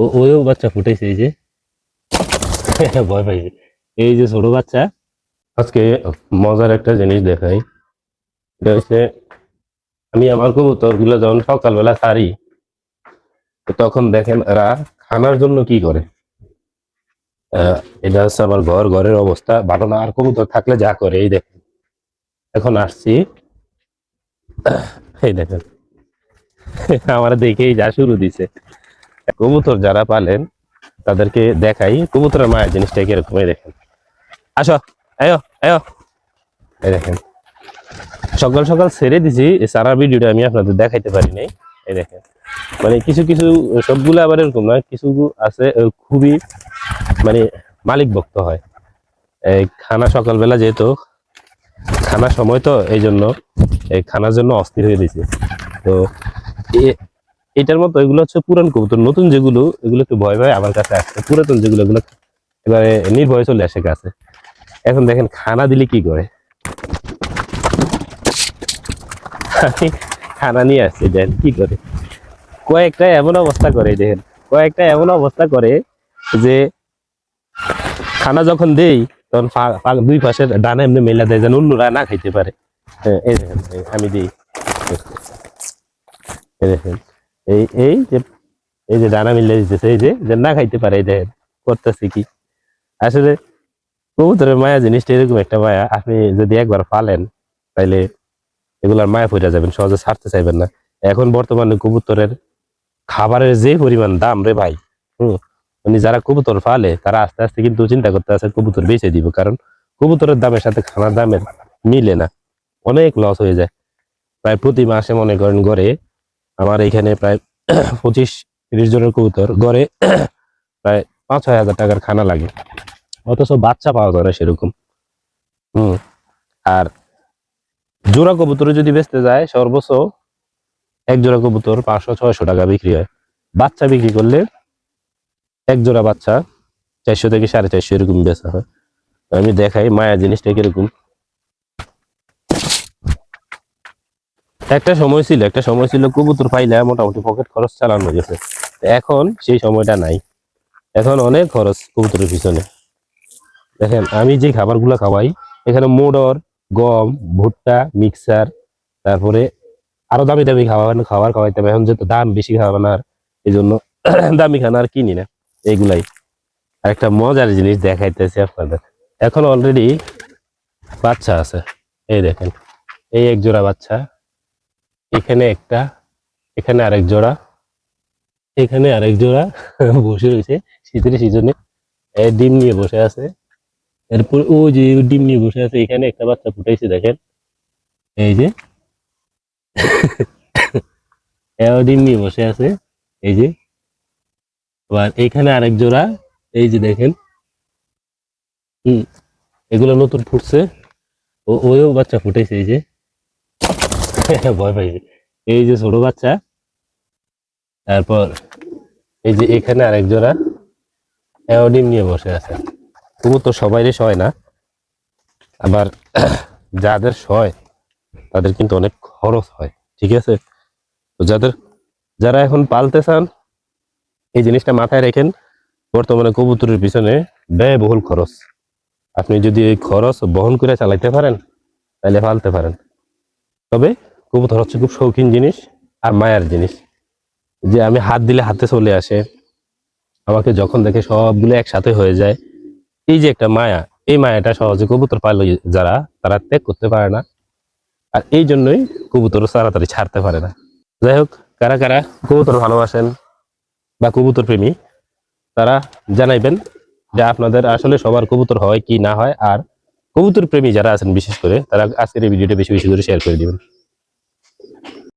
ও ওইও বাচ্চা ফুটেছে এই যে। ভয় পাইছে। এই যে ছোট বাচ্চা। আজকে মজার একটা জিনিস দেখাই। এটা হচ্ছে, আমি আমার কবুতরগুলো যখন সকালবেলা তো তখন দেখেন এরা খানার জন্য কি করে। এটা হচ্ছে আমার ঘর, ঘরের অবস্থা। ভালো না আর কবুতর থাকলে যা করে, এই দেখেন। এখন আসছি। এই দেখেন। আমার দেখেই যা শুরু দিছে। কবুতর যারা পালেন, তাদেরকে দেখাই। কবুতরের মায়ের জিনিসটা কীরকম, এই দেখেন। আসো, আয়ো আয়ো। এই দেখেন। সকাল সকাল ছেড়ে দিছি সারা ভিডিওটা আমি আপনাদের দেখাইতে পারি নাই। এই দেখেন। মানে কিছু কিছু সবগুলো আবার এরকম না কিছু আছে খুবই মানে মালিক ভক্ত হয়। এই খানা সকালবেলা যেহেতু খানার সময় তো এই জন্য এই খানার জন্য অস্থির হয়ে দিছে তো এটার মতো এগুলো হচ্ছে পুরান কবুতর। নতুন যেগুলো এগুলো একটু ভয় ভয় আমার কাছে আসছে। পুরাতন যেগুলো এগুলো এবারে নির্ভয় চলে আসে কাছে। এখন দেখেন খানা দিলে কি করে? খানা নিয়ে আসছি দেখেন কি করে। কয়েকটা এমন অবস্থা করে দেখেন। কয়েকটা এমন অবস্থা করে যে খানা যখন দেই তখন দুই পাশের ডানা এমনি মেলা দেয় যেন অন্যরা না খাইতে পারে। হ্যাঁ, এই দেখেন আমি দিই। দেখেন। এই এই যে এই যে দানা মিলে দিতেছে, এই যে যে না খাইতে পারে, এই দেখেন করতেছে কি? আসলে কবুতরের মায়া জিনিসটা এরকম একটা মায়া, আপনি যদি একবার পালেন, তাইলে এগুলার মায়া পড়ে যাবেন, সহজে ছাড়তে চাইবেন না। এখন বর্তমানে কবুতরের খাবারের যে পরিমাণ দাম রে ভাই, হম মানে যারা কবুতর ফালে তারা আস্তে আস্তে কিন্তু চিন্তা করতে আছে কবুতর বেচে দিব, কারণ কবুতরের দামের সাথে খানার দামের মিলে না, অনেক লস হয়ে যায়। প্রায় প্রতি মাসে মনে করেন গড়ে আমার এখানে প্রায় পঁচিশ, তিরিশ জনের কবুতর গড়ে প্রায় পাঁচ, ছয় হাজার টাকার খানা লাগে। অথচ বাচ্চা পাওয়া যায় না সেরকম। হুম, আর জোড়া কবুতর যদি বেচতে যায়, সর্বোচ্চ এক জোড়া কবুতর পাঁচশো, ছয়শো টাকা বিক্রি হয়। বাচ্চা বিক্রি করলে এক জোড়া বাচ্চা চারশো থেকে সাড়ে চারশো এরকম বেচা হয়। আমি দেখাই মায়া জিনিসটা কীরকম। একটা সময় ছিল, একটা সময় ছিল কবুতর পাইলে মোটামুটি পকেট খরচ চালানো গেছে এখন সেই সময়টা নাই। এখন অনেক খরচ কবুতরের পিছনে। দেখেন, আমি যে খাবারগুলো খাওয়াই, এখানে মোডর, গম, ভুট্টা, মিক্সার, তারপরে আরও দামি দামি খাবার খাবার খাওয়াইতে হবে। এখন যেহেতু দাম বেশি খাওয়াবে না আর এই জন্য দামি খানা আর কিনি না। এইগুলাই। আর একটা মজার জিনিস দেখাইতেছি আপনাদের। এখন অলরেডি বাচ্চা আছে। এই দেখেন, এই এক জোড়া বাচ্চা। এখানে একটা, এখানে আরেক জোড়া, এখানে আরেক জোড়া বসে রয়েছে শীতের সিজনে। ডিম নিয়ে বসে আছে। এরপর ও যে ডিম নিয়ে বসে আছে, এখানে একটা বাচ্চা ফুটাইছে, দেখেন। এই যে ডিম নিয়ে বসে আছে। এই যে আবার এখানে আরেক জোড়া। এই যে দেখেন। হম, এগুলো নতুন ফুটছে। ও, ওইও বাচ্চা ফুটাইছে, এই যে। ভয় পাইছে এই যে ছোট বাচ্চা, তারপর এই যে এখানে আরেক এও নিয়ে বসে আছে। তবু তো সবাইরই সয় না, আবার যাদের সয় তাদের কিন্তু অনেক খরচ হয়, ঠিক আছে? তো যাদের, যারা এখন পালতে চান, এই জিনিসটা মাথায় রেখেন, বর্তমানে কবুতরের পিছনে ব্যয়বহুল খরচ। আপনি যদি এই খরচ বহন করে চালাইতে পারেন, তাহলে পালতে পারেন। তবে কবুতর হচ্ছে খুব শৌখিন জিনিস আর মায়ার জিনিস। যে আমি হাত দিলে হাতে চলে আসে, আমাকে যখন দেখে সবগুলো একসাথে হয়ে যায়। এই যে একটা মায়া, এই মায়াটা সহজে কবুতর পালে যারা, তারা ত্যাগ করতে পারে না। আর এই জন্যই কবুতর তাড়াতাড়ি ছাড়তে পারে না। যাই হোক, কারা কারা কবুতর ভালোবাসেন বা কবুতর প্রেমী, তারা জানাইবেন যে আপনাদের আসলে সবার কবুতর হয় কি না হয়। আর কবুতর প্রেমী যারা আছেন, বিশেষ করে, তারা আজকের এই ভিডিওটা বেশি বেশি করে শেয়ার করে দিবেন।